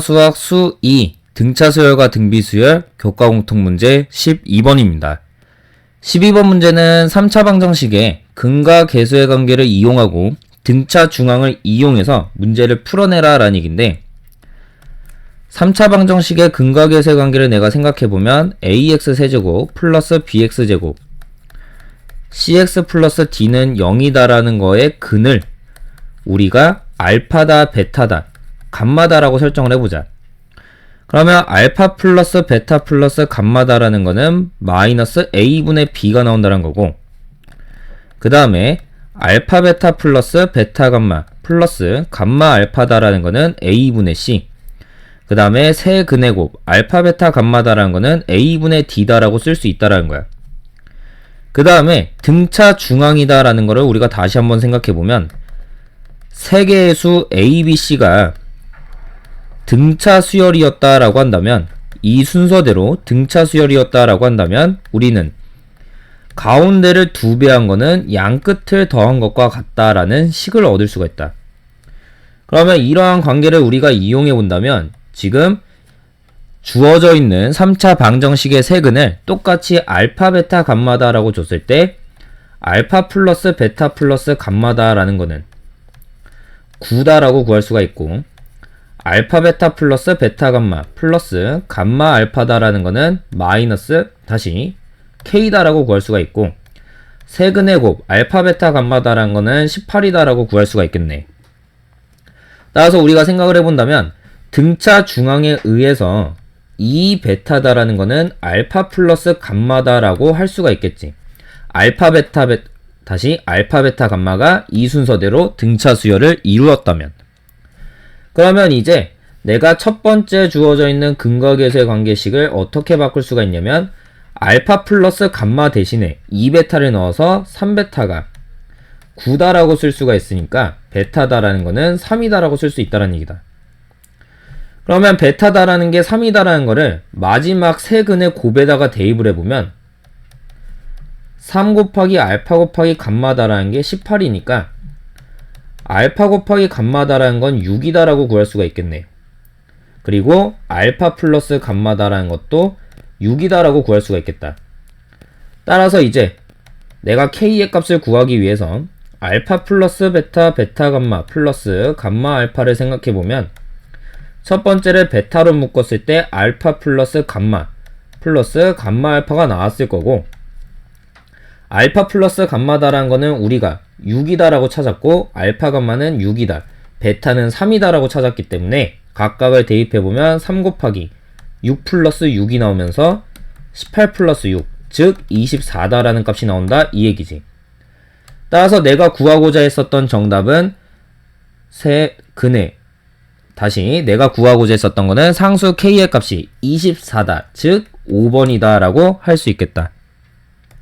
수학 수 2 등차 수열과 등비 수열 교과 공통 문제 12번입니다. 12번 문제는 3차 방정식에 근과 계수의 관계를 이용하고 등차 중앙을 이용해서 문제를 풀어내라 라는 얘기인데 3차 방정식의 근과 계수의 관계를 내가 생각해보면 ax 세제곱 플러스 bx 제곱 cx 플러스 d는 0이다라는 거의 근을 우리가 알파다 베타다 감마다라고 설정을 해보자. 그러면 알파 플러스 베타 플러스 감마다라는 거는 마이너스 a분의 b가 나온다는 거고 그 다음에 알파 베타 플러스 베타 감마 플러스 감마 알파다라는 거는 a분의 c 그 다음에 세근의 곱 알파 베타 감마다라는 거는 a분의 d다라고 쓸 수 있다라는 거야. 그 다음에 등차 중앙이다라는 거를 우리가 다시 한번 생각해 보면 세 개의 수 a, b, c가 등차 수열이었다라고 한다면 이 순서대로 등차 수열이었다라고 한다면 우리는 가운데를 두 배 한 거는 양 끝을 더한 것과 같다라는 식을 얻을 수가 있다. 그러면 이러한 관계를 우리가 이용해 본다면 지금 주어져 있는 3차 방정식의 세근을 똑같이 알파 베타 감마다라고 줬을 때 알파 플러스 베타 플러스 감마다라는 거는 9다라고 구할 수가 있고 알파 베타 플러스 베타 감마 플러스 감마 알파다라는 거는 마이너스 다시 k다라고 구할 수가 있고 세근의 곱 알파 베타 감마다라는 거는 18이다라고 구할 수가 있겠네. 따라서 우리가 생각을 해본다면 등차 중앙에 의해서 이 베타다라는 거는 알파 플러스 감마다라고 할 수가 있겠지. 알파 베타 베 다시 알파 베타 감마가 이 순서대로 등차 수열을 이루었다면 그러면 이제 내가 첫 번째 주어져 있는 근과 계수의 관계식을 어떻게 바꿀 수가 있냐면 알파 플러스 감마 대신에 2베타를 넣어서 3베타가 9다라고 쓸 수가 있으니까 베타다라는 거는 3이다라고 쓸 수 있다는 얘기다. 그러면 베타다라는 게 3이다라는 거를 마지막 세 근의 곱에다가 대입을 해보면 3 곱하기 알파 곱하기 감마다라는 게 18이니까 알파 곱하기 감마다라는 건 6이다라고 구할 수가 있겠네요. 그리고 알파 플러스 감마다라는 것도 6이다라고 구할 수가 있겠다. 따라서 이제 내가 k의 값을 구하기 위해서 알파 플러스 베타 베타 감마 플러스 감마 알파를 생각해 보면 첫 번째를 베타로 묶었을 때 알파 플러스 감마 플러스 감마 알파가 나왔을 거고 알파 플러스 감마다라는 거는 우리가 6이다라고 찾았고 알파 감마는 6이다 베타는 3이다라고 찾았기 때문에 각각을 대입해보면 3 곱하기 6 플러스 6이 나오면서 18 플러스 6, 즉 24다라는 값이 나온다 이 얘기지. 따라서 내가 구하고자 했었던 정답은 세 근의 다시 내가 구하고자 했었던 거는 상수 k의 값이 24다, 즉 5번이다 라고 할 수 있겠다.